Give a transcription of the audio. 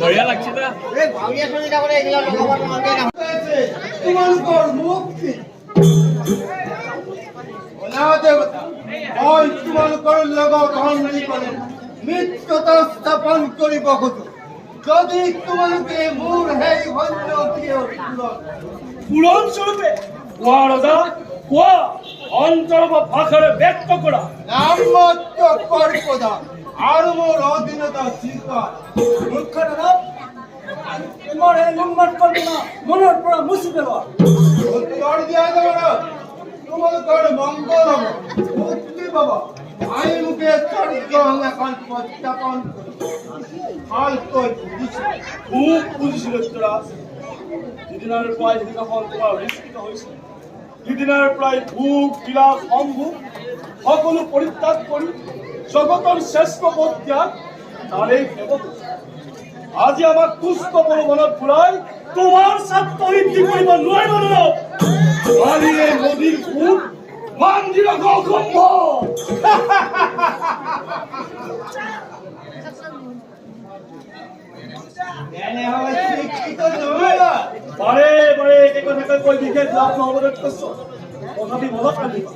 বঢ়িয়া লাগছে না তোমার মুক্তি দেবতা ওই তোমার লগ ধর্মী মিত্রতা স্থাপন করিব কত যদি তোমাকে মূর হেই ভঞ্জ দিয়ে পূরণ স্বরূপে কোৱা ৰজা কোৱা অন্তৰ বা ভাষাৰে ব্যক্ত কৰা নামত্ব কর্পদা আর মোর অধীনতা স্বীকার মূৰ্খ দাদা তোমাৰ এই উন্মাদ কল্পনা মনৰ পৰা মুচি পেলোৱা উত্তর দিয়া দেব না। তোমার মঙ্গল হব মুক্তি বাবা আই মুখে স্বর্গ এখন প্রত্যাপন করি হাল কই বুঝিছি খুব বুজিছিল যুৱৰাজ সিদিনাৰ পৰাই যিদিনাখন তোমাৰ নিশ্চিত হৈছিল সিদিনাৰ পৰাই ভোগ বিলাস সম্ভোগ সকলো পৰিত্যাগ কৰি জগতৰ শ্ৰেষ্ঠ পদ ত্যাগ আজি আমাক তুষ্ট মনত ঘূৰাই তোমাৰ স্বাৰ্থ সিদ্ধি কৰিব নোৱাৰিব নোৱাৰো কালিয়ে নদীৰ ফুট এনে হবে একে কথাকে কৈ বিশেষ লাভ নহ'ব তথাপি মনত ৰাখিবা